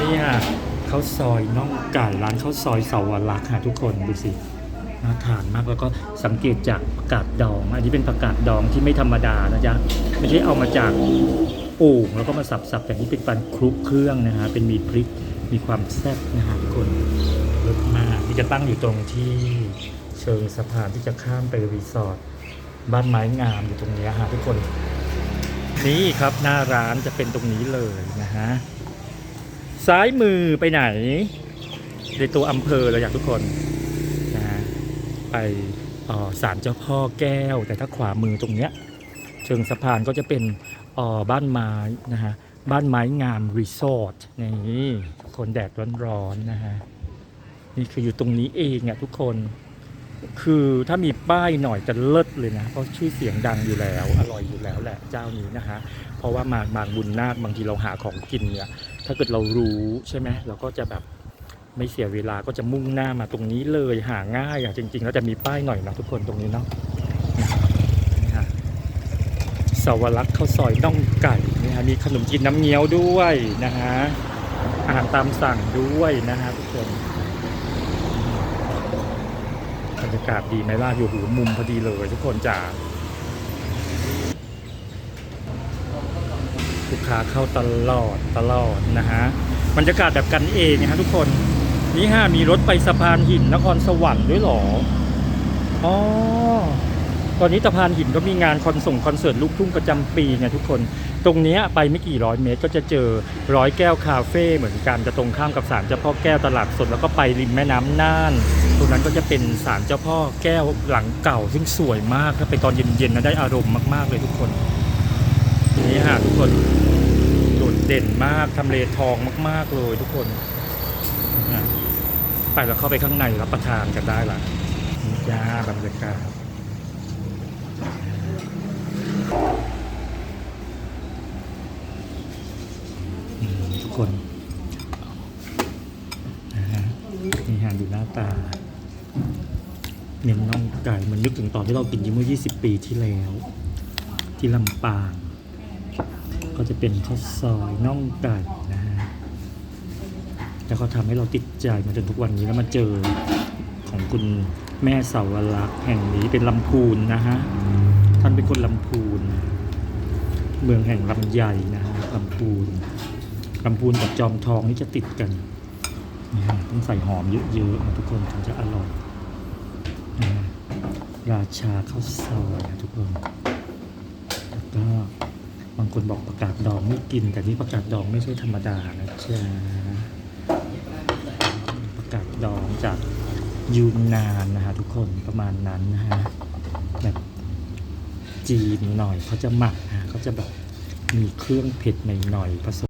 นี่ค่ะข้าวซอยน่องไก่ร้านข้าวซอยเสาวรักษ์ค่ะทุกคนดูสิน่าทานมากแล้วก็สังเกตจากประกาศดอง อันนี้เป็นประกาศดองที่ไม่ธรรมดานะจ๊ะไม่ใช่เอามาจากโอ่งแล้วก็มาสับๆแต่นี่เป็นการคลุกเครื่องนะฮะเป็นมีพริกมีความแซ่บนะฮะทุกคนเลิศมากที่จะตั้งอยู่ตรงที่เชิงสะพานที่จะข้ามไปรีสอร์ทบ้านไม้งามอยู่ตรงนี้ฮะทุกคน นี่ครับหน้าร้านจะเป็นตรงนี้เลยนะฮะซ้ายมือไปไหน ในตัวอำเภอเราอยากทุกคนนะไปอ่อศาลเจ้าพ่อแก้ว แต่ถ้าขวามือตรงเนี้ยเชิงสะพานก็จะเป็นอ่อบ้านไม้นะฮะบ้านไม้งามรีสอร์ทนี่คนแดดร้อนๆนะฮะนี่คืออยู่ตรงนี้เองอะทุกคน คือถ้ามีป้ายหน่อยจะเลิศเลยนะ เพราะชื่อเสียงดังอยู่แล้ว อร่อยอยู่แล้วแหละเจ้านี้นะฮะเพราะว่ามาบางบุญนาคบางทีเราหาของกินเนี่ย ถ้าเกิดเรารู้ใช่ไหมเราก็จะแบบไม่เสียเวลาก็จะมุ่งหน้ามาตรงนี้เลยหาง่ายอะจริง ๆ แล้วจะมีป้ายหน่อยนะทุกคนตรงนี้เนาะนี่ฮะสวรักษ์ข้าวซอยน่องไก่นี่ฮะมีขนมจีนน้ำเงี้ยวด้วยนะฮะอาหารตามสั่งด้วยนะฮะทุกคนบ รยากาศดีไหมล่ะอยู่หูมุมพอดีเลยทุกคนจ๋าลูกค้าเข้าตลอดตลอดนะฮะบรรยากาศแบบกันเองนะฮะทุกคนนี่ฮะมีรถไปสะพานหินนครสวรรค์ด้วยหรออ๋อตอนนี้สะพานหินก็มีงานคอนส่งคอนเสิร์ตลูกทุ่งประจำปีไงทุกคน ตรงนี้ไปไม่กี่ร้อยเมตรก็จะเจอร้อยแก้วคาเฟ่เหมือนกันจะตรงข้ามกับศาลเจ้าพ่อแก้วตลาดสดแล้วก็ไปริมแม่น้ำน่าน ตรงนั้นก็จะเป็นศาลเจ้าพ่อแก้วหลังเก่า ซึ่งสวยมากถ้าไปตอนเย็นๆนะได้อารมณ์มากๆเลยทุกคนนี่ฮะทุกคนโดดเด่นมากทำเลทองมาก ๆเลยทุกคนไปแล้วเข้าไปข้างในรับประทานกันได้ละนี่จ้าบรรยากาศทุกคน นี่ฮะดูหน้าตา เน้นน่องไก่มันนึกถึงตอนที่เรากินยี่เมื่อ 20 ปีที่แล้ว ที่ลำปาง ก็จะเป็นข้าวซอยน่องไก่นะฮะแล้วเขาทำให้เราติดใจมาจนทุกวันนี้แล้วมาเจอของคุณแม่เสาวรักษ์แห่งนี้เป็นลำพูนนะฮะ ท่านเป็นคนลำพูน เมืองแห่งลำใหญ่นะฮะลำพูนลำพูนกับจอมทองนี่จะติดกัน นะฮะต้องใส่หอมเยอะๆนะทุกคนถึงจะอร่อยนะราชาข้าวซอยนะทุกคนแล้วก็บางคนบอกประกาศดองไม่กิน แต่นี่ประกาศดองไม่ใช่ธรรมดานะจ๊ะประกาศดองจากยูนนานนะฮะทุกคนประมาณนั้นนะฮะแบบจีนหน่อยเขาจะหมักฮะเขาจะแบบมีเครื่องเผ็ดหน่อยๆผสม